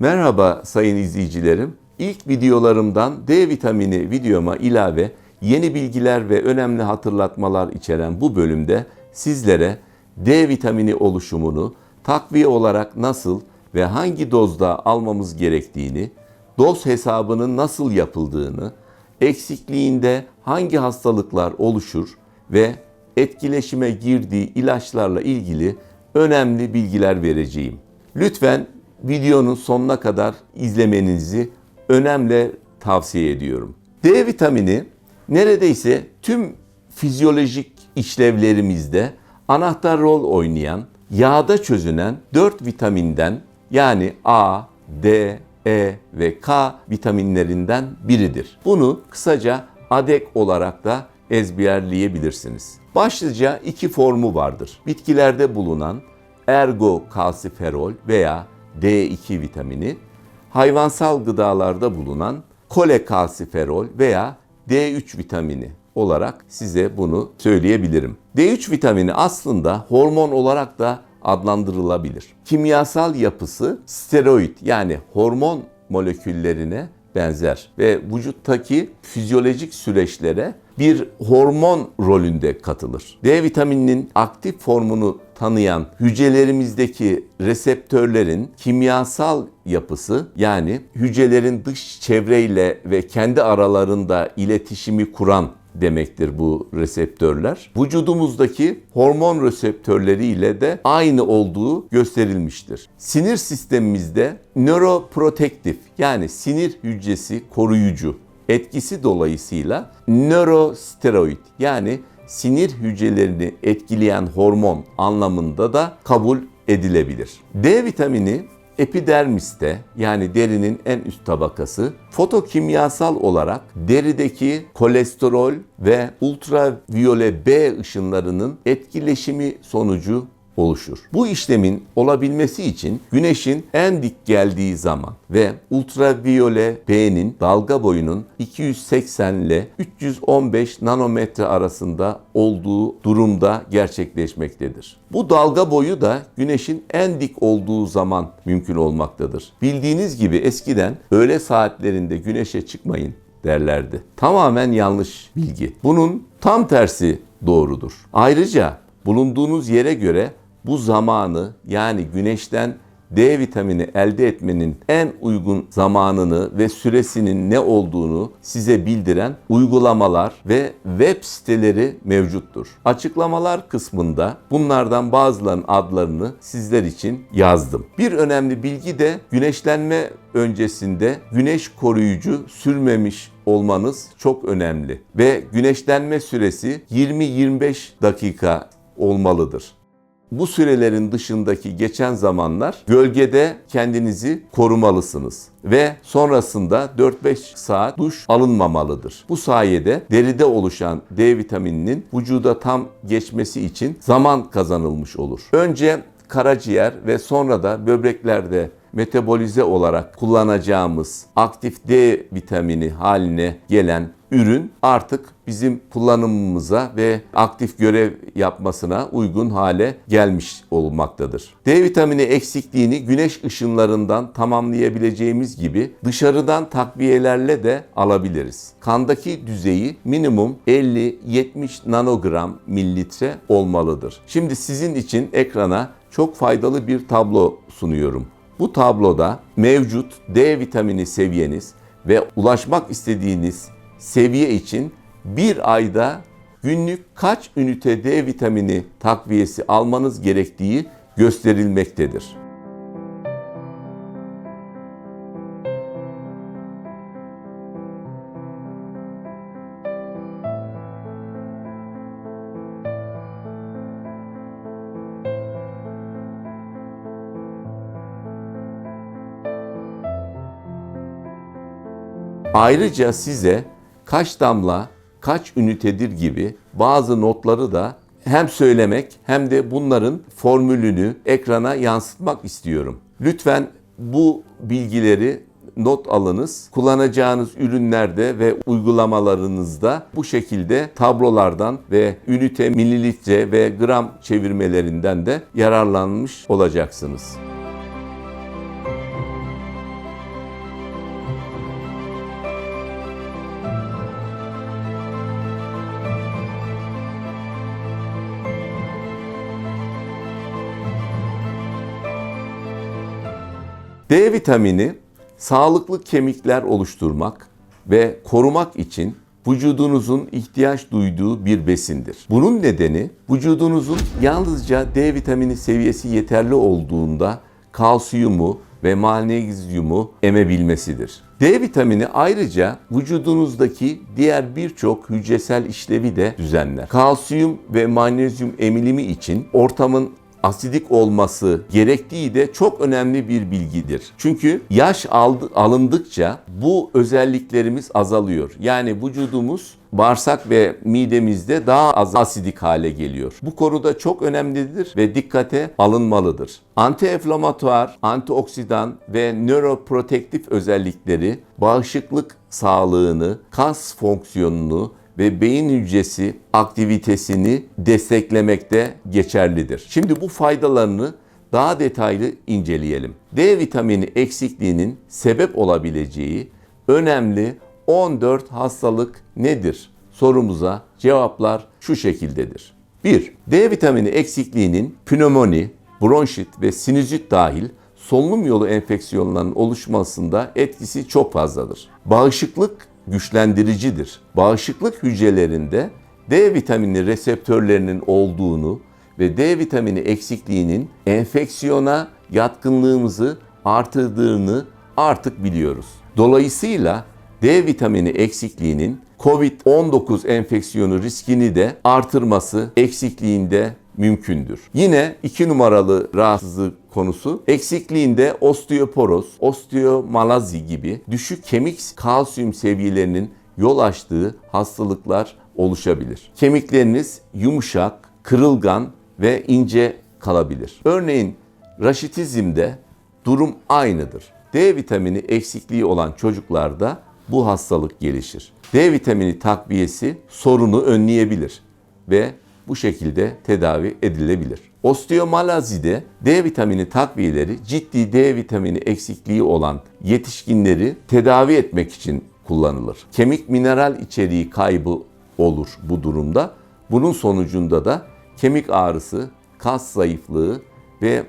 Merhaba sayın izleyicilerim. İlk videolarımdan D vitamini videoma ilave yeni bilgiler ve önemli hatırlatmalar içeren bu bölümde sizlere D vitamini oluşumunu takviye olarak nasıl ve hangi dozda almamız gerektiğini, doz hesabının nasıl yapıldığını, eksikliğinde hangi hastalıklar oluşur ve etkileşime girdiği ilaçlarla ilgili önemli bilgiler vereceğim. Lütfen videonun sonuna kadar izlemenizi önemli tavsiye ediyorum. D vitamini neredeyse tüm fizyolojik işlevlerimizde anahtar rol oynayan, yağda çözünen 4 vitaminden yani A, D, E ve K vitaminlerinden biridir. Bunu kısaca ADEK olarak da ezberleyebilirsiniz. Başlıca iki formu vardır. Bitkilerde bulunan ergokalsiferol veya D2 vitamini, hayvansal gıdalarda bulunan kolekalsiferol veya D3 vitamini olarak size bunu söyleyebilirim. D3 vitamini aslında hormon olarak da adlandırılabilir. Kimyasal yapısı steroid yani hormon moleküllerine benzer ve vücuttaki fizyolojik süreçlere bir hormon rolünde katılır. D vitamininin aktif formunu tanıyan hücrelerimizdeki reseptörlerin kimyasal yapısı yani hücrelerin dış çevreyle ve kendi aralarında iletişimi kuran demektir bu reseptörler. Vücudumuzdaki hormon reseptörleri ile de aynı olduğu gösterilmiştir. Sinir sistemimizde nöroprotektif yani sinir hücresi koruyucu etkisi dolayısıyla nörosteroid yani sinir hücrelerini etkileyen hormon anlamında da kabul edilebilir. D vitamini epidermiste yani derinin en üst tabakası fotokimyasal olarak derideki kolesterol ve ultraviyole B ışınlarının etkileşimi sonucu oluşur. Bu işlemin olabilmesi için güneşin en dik geldiği zaman ve ultraviyole B'nin dalga boyunun 280 ile 315 nanometre arasında olduğu durumda gerçekleşmektedir. Bu dalga boyu da güneşin en dik olduğu zaman mümkün olmaktadır. Bildiğiniz gibi eskiden öğle saatlerinde güneşe çıkmayın derlerdi. Tamamen yanlış bilgi. Bunun tam tersi doğrudur. Ayrıca bulunduğunuz yere göre bu zamanı yani güneşten D vitamini elde etmenin en uygun zamanını ve süresinin ne olduğunu size bildiren uygulamalar ve web siteleri mevcuttur. Açıklamalar kısmında bunlardan bazılarının adlarını sizler için yazdım. Bir önemli bilgi de güneşlenme öncesinde güneş koruyucu sürmemiş olmanız çok önemli ve güneşlenme süresi 20-25 dakika olmalıdır. Bu sürelerin dışındaki geçen zamanlar gölgede kendinizi korumalısınız ve sonrasında 4-5 saat duş alınmamalıdır. Bu sayede deride oluşan D vitamininin vücuda tam geçmesi için zaman kazanılmış olur. Önce karaciğer ve sonra da böbreklerde metabolize olarak kullanacağımız aktif D vitamini haline gelen ürün artık bizim kullanımımıza ve aktif görev yapmasına uygun hale gelmiş olmaktadır. D vitamini eksikliğini güneş ışınlarından tamamlayabileceğimiz gibi dışarıdan takviyelerle de alabiliriz. Kandaki düzeyi minimum 50-70 nanogram mililitre olmalıdır. Şimdi sizin için ekrana çok faydalı bir tablo sunuyorum. Bu tabloda mevcut D vitamini seviyeniz ve ulaşmak istediğiniz seviye için bir ayda günlük kaç ünite D vitamini takviyesi almanız gerektiği gösterilmektedir. Ayrıca size kaç damla, kaç ünitedir gibi bazı notları da hem söylemek hem de bunların formülünü ekrana yansıtmak istiyorum. Lütfen bu bilgileri not alınız. Kullanacağınız ürünlerde ve uygulamalarınızda bu şekilde tablolardan ve ünite, mililitre ve gram çevirmelerinden de yararlanmış olacaksınız. D vitamini sağlıklı kemikler oluşturmak ve korumak için vücudunuzun ihtiyaç duyduğu bir besindir. Bunun nedeni vücudunuzun yalnızca D vitamini seviyesi yeterli olduğunda kalsiyumu ve magnezyumu emebilmesidir. D vitamini ayrıca vücudunuzdaki diğer birçok hücresel işlevi de düzenler. Kalsiyum ve magnezyum emilimi için ortamın asidik olması gerektiği de çok önemli bir bilgidir. Çünkü yaş aldı, alındıkça bu özelliklerimiz azalıyor. Yani vücudumuz bağırsak ve midemizde daha az asidik hale geliyor. Bu konuda çok önemlidir ve dikkate alınmalıdır. Antiinflamatuar, antioksidan ve nöroprotektif özellikleri bağışıklık sağlığını, kas fonksiyonunu ve beyin hücresi aktivitesini desteklemekte geçerlidir. Şimdi bu faydalarını daha detaylı inceleyelim. D vitamini eksikliğinin sebep olabileceği önemli 14 hastalık nedir? Sorumuza cevaplar şu şekildedir. 1. D vitamini eksikliğinin pnömoni, bronşit ve sinüzit dahil solunum yolu enfeksiyonlarının oluşmasında etkisi çok fazladır. Bağışıklık güçlendiricidir. Bağışıklık hücrelerinde D vitamini reseptörlerinin olduğunu ve D vitamini eksikliğinin enfeksiyona yatkınlığımızı artırdığını artık biliyoruz. Dolayısıyla D vitamini eksikliğinin COVID-19 enfeksiyonu riskini de artırması eksikliğinde mümkündür. Yine iki numaralı rahatsızlık konusu eksikliğinde osteoporoz, osteomalazi gibi düşük kemik kalsiyum seviyelerinin yol açtığı hastalıklar oluşabilir. Kemikleriniz yumuşak, kırılgan ve ince kalabilir. Örneğin raşitizmde durum aynıdır. D vitamini eksikliği olan çocuklarda bu hastalık gelişir. D vitamini takviyesi sorunu önleyebilir ve bu şekilde tedavi edilebilir. Osteomalazide D vitamini takviyeleri ciddi D vitamini eksikliği olan yetişkinleri tedavi etmek için kullanılır. Kemik mineral içeriği kaybı olur bu durumda. Bunun sonucunda da kemik ağrısı, kas zayıflığı ve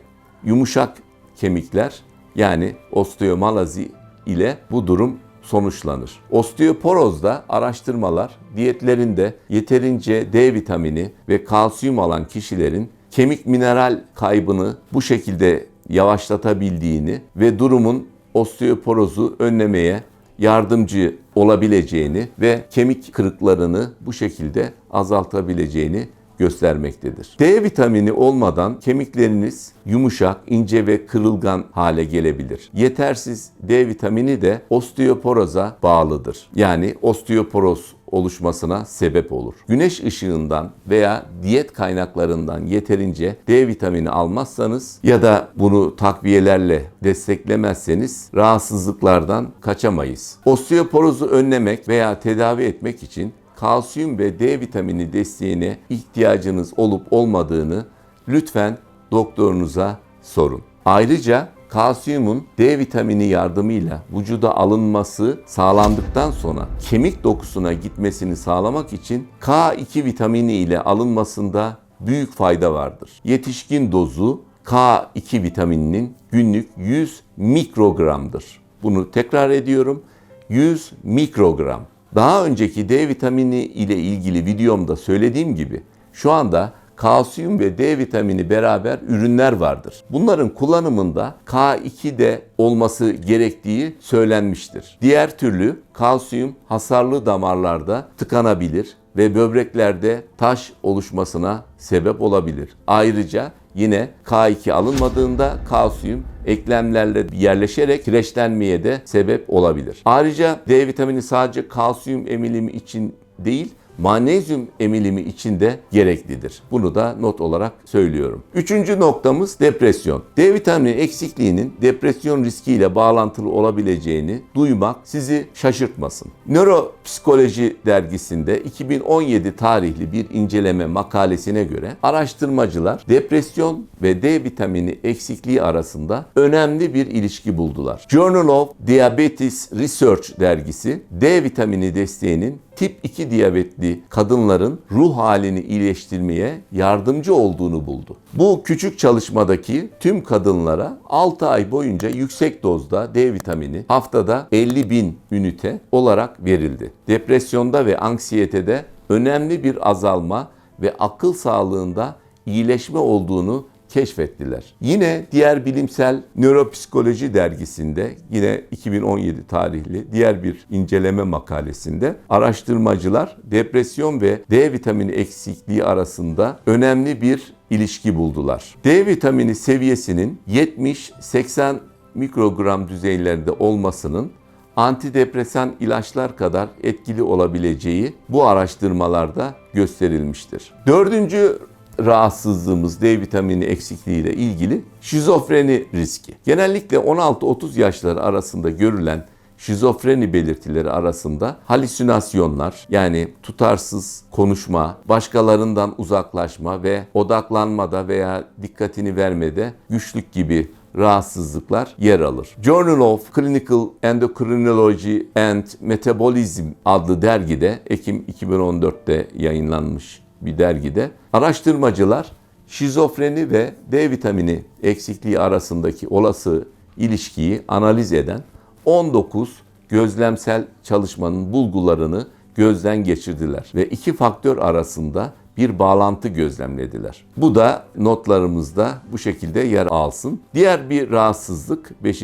yumuşak kemikler yani osteomalazi ile bu durum sonuçlanır. Osteoporozda araştırmalar diyetlerinde yeterince D vitamini ve kalsiyum alan kişilerin kemik mineral kaybını bu şekilde yavaşlatabildiğini ve durumun osteoporozu önlemeye yardımcı olabileceğini ve kemik kırıklarını bu şekilde azaltabileceğini göstermektedir. D vitamini olmadan kemikleriniz yumuşak, ince ve kırılgan hale gelebilir. Yetersiz D vitamini de osteoporoza bağlıdır. Yani osteoporoz oluşmasına sebep olur. Güneş ışığından veya diyet kaynaklarından yeterince D vitamini almazsanız ya da bunu takviyelerle desteklemezseniz rahatsızlıklardan kaçamayız. Osteoporozu önlemek veya tedavi etmek için kalsiyum ve D vitamini desteğine ihtiyacınız olup olmadığını lütfen doktorunuza sorun. Ayrıca kalsiyumun D vitamini yardımıyla vücuda alınması sağlandıktan sonra kemik dokusuna gitmesini sağlamak için K2 vitamini ile alınmasında büyük fayda vardır. Yetişkin dozu K2 vitamininin günlük 100 mikrogramdır. Bunu tekrar ediyorum. 100 mikrogram. Daha önceki D vitamini ile ilgili videomda söylediğim gibi şu anda kalsiyum ve D vitamini beraber ürünler vardır. Bunların kullanımında K2'de olması gerektiği söylenmiştir. Diğer türlü kalsiyum hasarlı damarlarda tıkanabilir ve böbreklerde taş oluşmasına sebep olabilir. Ayrıca yine K2 alınmadığında kalsiyum eklemlerle yerleşerek kireçlenmeye de sebep olabilir. Ayrıca D vitamini sadece kalsiyum emilimi için değil, magnezyum emilimi için de gereklidir. Bunu da not olarak söylüyorum. Üçüncü noktamız depresyon. D vitamini eksikliğinin depresyon riskiyle bağlantılı olabileceğini duymak sizi şaşırtmasın. Nöropsikoloji dergisinde 2017 tarihli bir inceleme makalesine göre araştırmacılar depresyon ve D vitamini eksikliği arasında önemli bir ilişki buldular. Journal of Diabetes Research dergisi D vitamini desteğinin tip 2 diyabetli kadınların ruh halini iyileştirmeye yardımcı olduğunu buldu. Bu küçük çalışmadaki tüm kadınlara 6 ay boyunca yüksek dozda D vitamini haftada 50 bin ünite olarak verildi. Depresyonda ve anksiyetede önemli bir azalma ve akıl sağlığında iyileşme olduğunu keşfettiler. Yine diğer bilimsel nöropsikoloji dergisinde yine 2017 tarihli diğer bir inceleme makalesinde araştırmacılar depresyon ve D vitamini eksikliği arasında önemli bir ilişki buldular. D vitamini seviyesinin 70-80 mikrogram düzeylerinde olmasının antidepresan ilaçlar kadar etkili olabileceği bu araştırmalarda gösterilmiştir. Dördüncü rahatsızlığımız D vitamini eksikliği ile ilgili şizofreni riski. Genellikle 16-30 yaşları arasında görülen şizofreni belirtileri arasında halüsinasyonlar yani tutarsız konuşma, başkalarından uzaklaşma ve odaklanmada veya dikkatini vermede güçlük gibi rahatsızlıklar yer alır. Journal of Clinical Endocrinology and Metabolism adlı dergide Ekim 2014'te yayınlanmış bir dergide. Araştırmacılar şizofreni ve D vitamini eksikliği arasındaki olası ilişkiyi analiz eden 19 gözlemsel çalışmanın bulgularını gözden geçirdiler. Ve iki faktör arasında bir bağlantı gözlemlediler. Bu da notlarımızda bu şekilde yer alsın. Diğer bir rahatsızlık 5.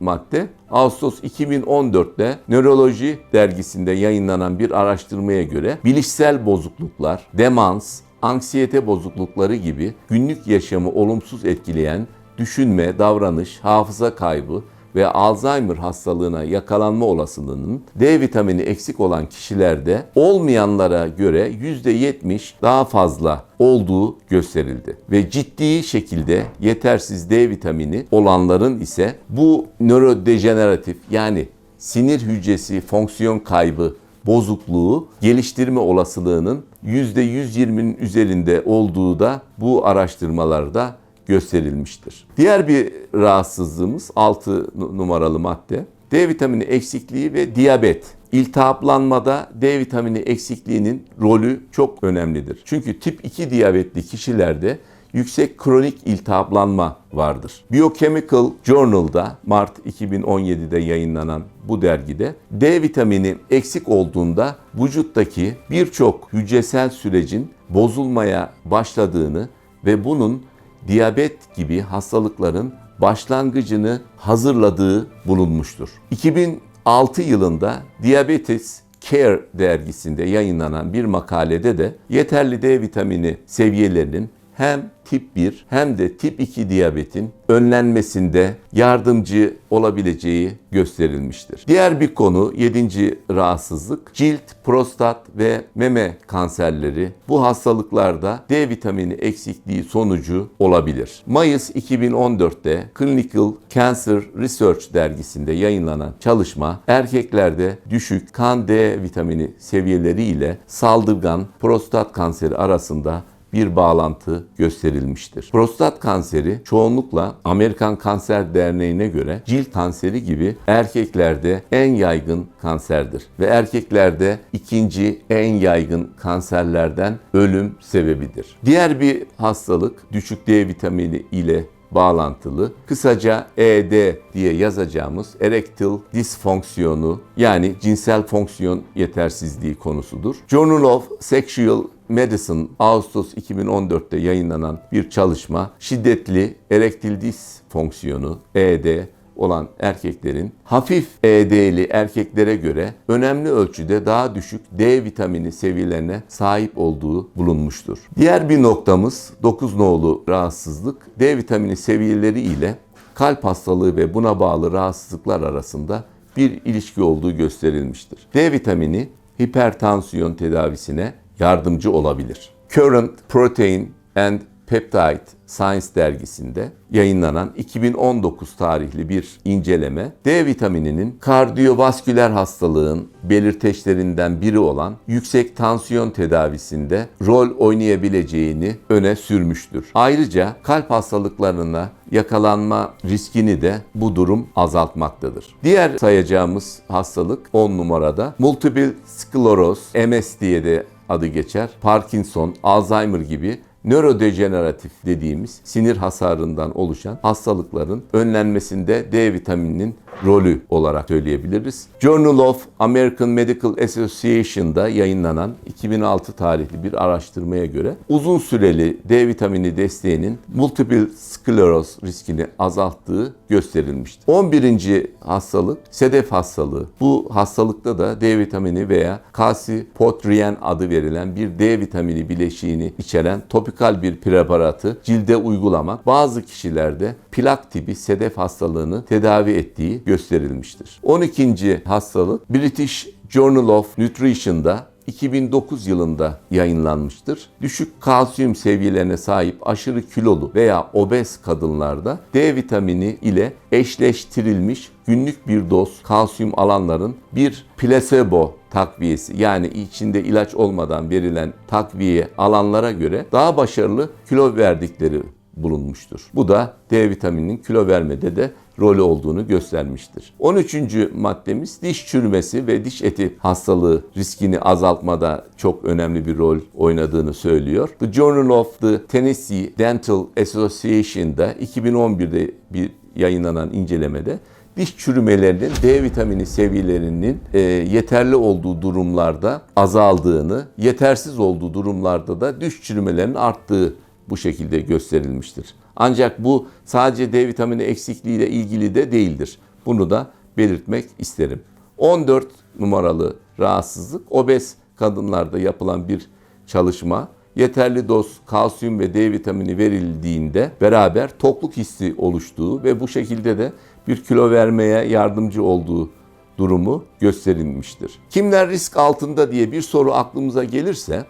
madde Ağustos 2014'te Nöroloji dergisinde yayınlanan bir araştırmaya göre bilişsel bozukluklar, demans, anksiyete bozuklukları gibi günlük yaşamı olumsuz etkileyen düşünme, davranış, hafıza kaybı ve Alzheimer hastalığına yakalanma olasılığının D vitamini eksik olan kişilerde olmayanlara göre %70 daha fazla olduğu gösterildi. Ve ciddi şekilde yetersiz D vitamini olanların ise bu nörodejeneratif yani sinir hücresi fonksiyon kaybı bozukluğu geliştirme olasılığının %120'nin üzerinde olduğu da bu araştırmalarda gösterilmiştir. Diğer bir rahatsızlığımız 6 numaralı madde. D vitamini eksikliği ve diyabet. İltihaplanmada D vitamini eksikliğinin rolü çok önemlidir. Çünkü tip 2 diyabetli kişilerde yüksek kronik iltihaplanma vardır. Biochemical Journal'da Mart 2017'de yayınlanan bu dergide D vitamini eksik olduğunda vücuttaki birçok hücresel sürecin bozulmaya başladığını ve bunun diyabet gibi hastalıkların başlangıcını hazırladığı bulunmuştur. 2006 yılında Diabetes Care dergisinde yayınlanan bir makalede de yeterli D vitamini seviyelerinin hem tip 1 hem de tip 2 diyabetin önlenmesinde yardımcı olabileceği gösterilmiştir. Diğer bir konu 7. rahatsızlık cilt, prostat ve meme kanserleri. Bu hastalıklarda D vitamini eksikliği sonucu olabilir. Mayıs 2014'te Clinical Cancer Research dergisinde yayınlanan çalışma erkeklerde düşük kan D vitamini seviyeleri ile saldırgan prostat kanseri arasında bir bağlantı gösterilmiştir. Prostat kanseri çoğunlukla Amerikan Kanser Derneği'ne göre cilt kanseri gibi erkeklerde en yaygın kanserdir ve erkeklerde ikinci en yaygın kanserlerden ölüm sebebidir. Diğer bir hastalık düşük D vitamini ile bağlantılı. Kısaca ED diye yazacağımız erektil disfonksiyonu yani cinsel fonksiyon yetersizliği konusudur. Journal of Sexual Medicine Ağustos 2014'te yayınlanan bir çalışma şiddetli erektil disfonksiyonu ED olan erkeklerin hafif ED'li erkeklere göre önemli ölçüde daha düşük D vitamini seviyelerine sahip olduğu bulunmuştur. Diğer bir noktamız 9 nolu rahatsızlık D vitamini seviyeleri ile kalp hastalığı ve buna bağlı rahatsızlıklar arasında bir ilişki olduğu gösterilmiştir. D vitamini hipertansiyon tedavisine yardımcı olabilir. Current Protein and Peptide Science dergisinde yayınlanan 2019 tarihli bir inceleme D vitamininin kardiyovasküler hastalığın belirteçlerinden biri olan yüksek tansiyon tedavisinde rol oynayabileceğini öne sürmüştür. Ayrıca kalp hastalıklarına yakalanma riskini de bu durum azaltmaktadır. Diğer sayacağımız hastalık 10 numarada multiple skleroz, MS diye de adı geçer. Parkinson, Alzheimer gibi nörodejeneratif dediğimiz sinir hasarından oluşan hastalıkların önlenmesinde D vitamininin rolü olarak söyleyebiliriz. Journal of American Medical Association'da yayınlanan 2006 tarihli bir araştırmaya göre uzun süreli D vitamini desteğinin multiple skleroz riskini azalttığı gösterilmiştir. 11. hastalık sedef hastalığı. Bu hastalıkta da D vitamini veya calcipotrien adı verilen bir D vitamini bileşiğini içeren topikal bir preparatı cilde uygulamak bazı kişilerde plak tipi sedef hastalığını tedavi ettiği gösterilmiştir. 12. hastalık British Journal of Nutrition'da 2009 yılında yayınlanmıştır. Düşük kalsiyum seviyelerine sahip aşırı kilolu veya obez kadınlarda D vitamini ile eşleştirilmiş günlük bir doz kalsiyum alanların bir plasebo takviyesi yani içinde ilaç olmadan verilen takviye alanlara göre daha başarılı kilo verdikleri bulunmuştur. Bu da D vitamininin kilo vermede de rolü olduğunu göstermiştir. 13. maddemiz diş çürümesi ve diş eti hastalığı riskini azaltmada çok önemli bir rol oynadığını söylüyor. The Journal of the Tennessee Dental Association'da 2011'de bir yayınlanan incelemede diş çürümelerinin D vitamini seviyelerinin e, yeterli olduğu durumlarda azaldığını, yetersiz olduğu durumlarda da diş çürümelerinin arttığı bu şekilde gösterilmiştir. Ancak bu sadece D vitamini eksikliğiyle ilgili de değildir. Bunu da belirtmek isterim. 14 numaralı rahatsızlık obez kadınlarda yapılan bir çalışma. Yeterli doz kalsiyum ve D vitamini verildiğinde beraber tokluk hissi oluştuğu ve bu şekilde de bir kilo vermeye yardımcı olduğu durumu gösterilmiştir. Kimler risk altında diye bir soru aklımıza gelirse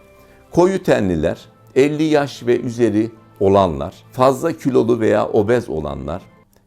koyu tenliler, 50 yaş ve üzeri olanlar, fazla kilolu veya obez olanlar,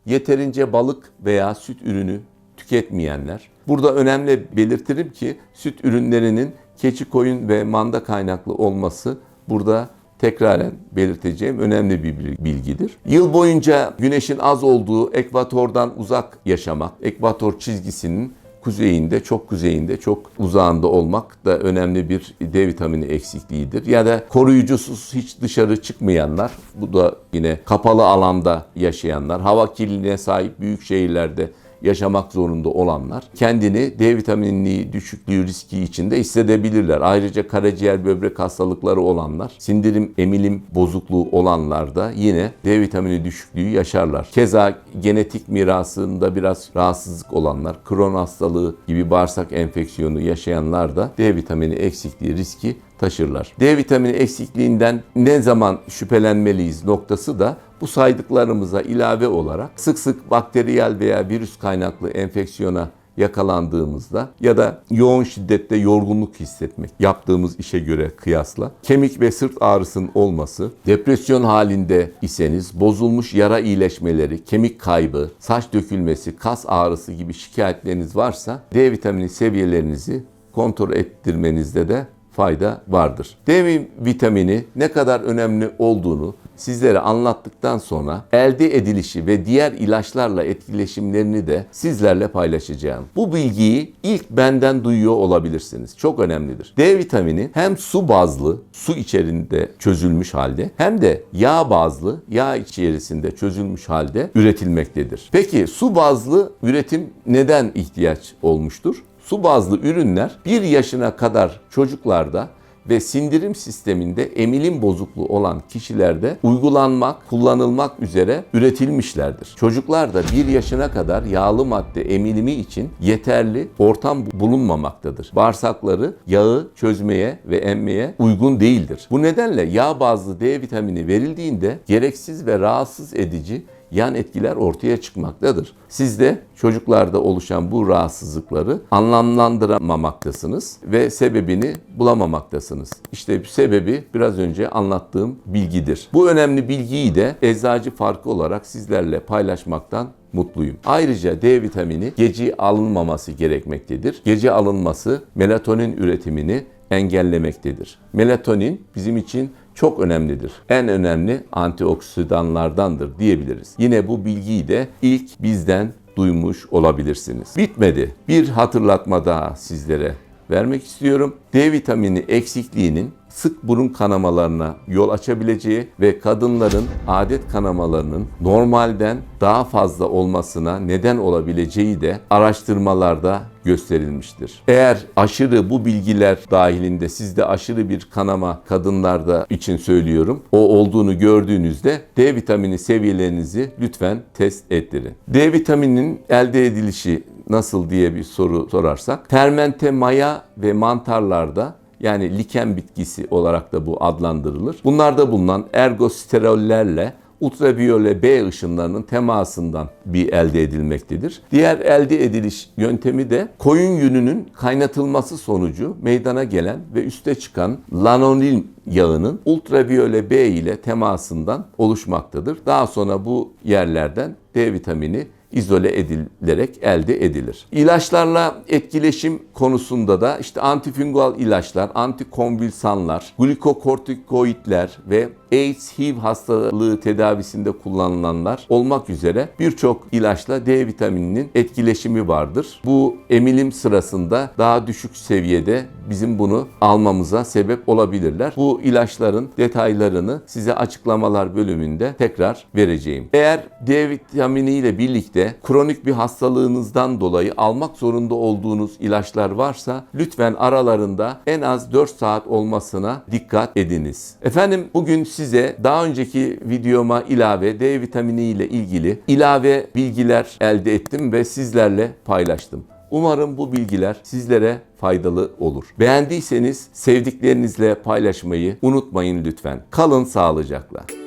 yeterince balık veya süt ürünü tüketmeyenler. Burada önemli belirtirim ki süt ürünlerinin keçi, koyun ve manda kaynaklı olması burada tekraren belirteceğim önemli bir bilgidir. Yıl boyunca güneşin az olduğu ekvatordan uzak yaşamak, ekvator çizgisinin kuzeyinde, çok kuzeyinde, çok uzağında olmak da önemli bir D vitamini eksikliğidir. Ya da koruyucusuz hiç dışarı çıkmayanlar, bu da yine kapalı alanda yaşayanlar, hava kirliliğine sahip büyük şehirlerde yaşamak zorunda olanlar kendini D vitaminli düşüklüğü riski içinde hissedebilirler. Ayrıca karaciğer böbrek hastalıkları olanlar, sindirim emilim bozukluğu olanlar da yine D vitamini düşüklüğü yaşarlar. Keza genetik mirasında biraz rahatsızlık olanlar, Crohn hastalığı gibi bağırsak enfeksiyonu yaşayanlar da D vitamini eksikliği riski taşırlar. D vitamini eksikliğinden ne zaman şüphelenmeliyiz noktası da bu saydıklarımıza ilave olarak sık sık bakteriyel veya virüs kaynaklı enfeksiyona yakalandığımızda ya da yoğun şiddette yorgunluk hissetmek yaptığımız işe göre kıyasla kemik ve sırt ağrısının olması, depresyon halinde iseniz bozulmuş yara iyileşmeleri, kemik kaybı, saç dökülmesi, kas ağrısı gibi şikayetleriniz varsa D vitamini seviyelerinizi kontrol ettirmenizde de fayda vardır. D vitamini ne kadar önemli olduğunu sizlere anlattıktan sonra elde edilişi ve diğer ilaçlarla etkileşimlerini de sizlerle paylaşacağım. Bu bilgiyi ilk benden duyuyor olabilirsiniz. Çok önemlidir. D vitamini hem su bazlı, su içerisinde çözülmüş halde hem de yağ bazlı, yağ içerisinde çözülmüş halde üretilmektedir. Peki su bazlı üretim neden ihtiyaç olmuştur? Su bazlı ürünler 1 yaşına kadar çocuklarda ve sindirim sisteminde emilim bozukluğu olan kişilerde uygulanmak, kullanılmak üzere üretilmişlerdir. Çocuklarda 1 yaşına kadar yağlı madde emilimi için yeterli ortam bulunmamaktadır. Bağırsakları yağı çözmeye ve emmeye uygun değildir. Bu nedenle yağ bazlı D vitamini verildiğinde gereksiz ve rahatsız edici yan etkiler ortaya çıkmaktadır. Siz de çocuklarda oluşan bu rahatsızlıkları anlamlandıramaktasınız ve sebebini bulamamaktasınız. İşte sebebi biraz önce anlattığım bilgidir. Bu önemli bilgiyi de eczacı farkı olarak sizlerle paylaşmaktan mutluyum. Ayrıca D vitamini gece alınmaması gerekmektedir. Gece alınması melatonin üretimini engellemektedir. Melatonin bizim için çok önemlidir. En önemli antioksidanlardandır diyebiliriz. Yine bu bilgiyi de ilk bizden duymuş olabilirsiniz. Bitmedi. Bir hatırlatma daha sizlere vermek istiyorum. D vitamini eksikliğinin sık burun kanamalarına yol açabileceği ve kadınların adet kanamalarının normalden daha fazla olmasına neden olabileceği de araştırmalarda gösterilmiştir. Eğer aşırı bu bilgiler dahilinde sizde aşırı bir kanama kadınlarda için söylüyorum. O olduğunu gördüğünüzde D vitamini seviyelerinizi lütfen test ettirin. D vitamininin elde edilişi nasıl diye bir soru sorarsak fermente maya ve mantarlarda yani liken bitkisi olarak da bu adlandırılır. Bunlarda bulunan ergosterollerle ultraviyole B ışınlarının temasından bir elde edilmektedir. Diğer elde ediliş yöntemi de koyun yününün kaynatılması sonucu meydana gelen ve üste çıkan lanolin yağının ultraviyole B ile temasından oluşmaktadır. Daha sonra bu yerlerden D vitamini izole edilerek elde edilir. İlaçlarla etkileşim konusunda da işte antifungal ilaçlar, antikonvülsanlar, glikokortikoidler ve AIDS HIV hastalığı tedavisinde kullanılanlar olmak üzere birçok ilaçla D vitamininin etkileşimi vardır. Bu emilim sırasında daha düşük seviyede bizim bunu almamıza sebep olabilirler. Bu ilaçların detaylarını size açıklamalar bölümünde tekrar vereceğim. Eğer D vitamini ile birlikte kronik bir hastalığınızdan dolayı almak zorunda olduğunuz ilaçlar varsa lütfen aralarında en az 4 saat olmasına dikkat ediniz. Efendim bugün size daha önceki videoma ilave D vitamini ile ilgili ilave bilgiler elde ettim ve sizlerle paylaştım. Umarım bu bilgiler sizlere faydalı olur. Beğendiyseniz sevdiklerinizle paylaşmayı unutmayın lütfen. Kalın sağlıcakla.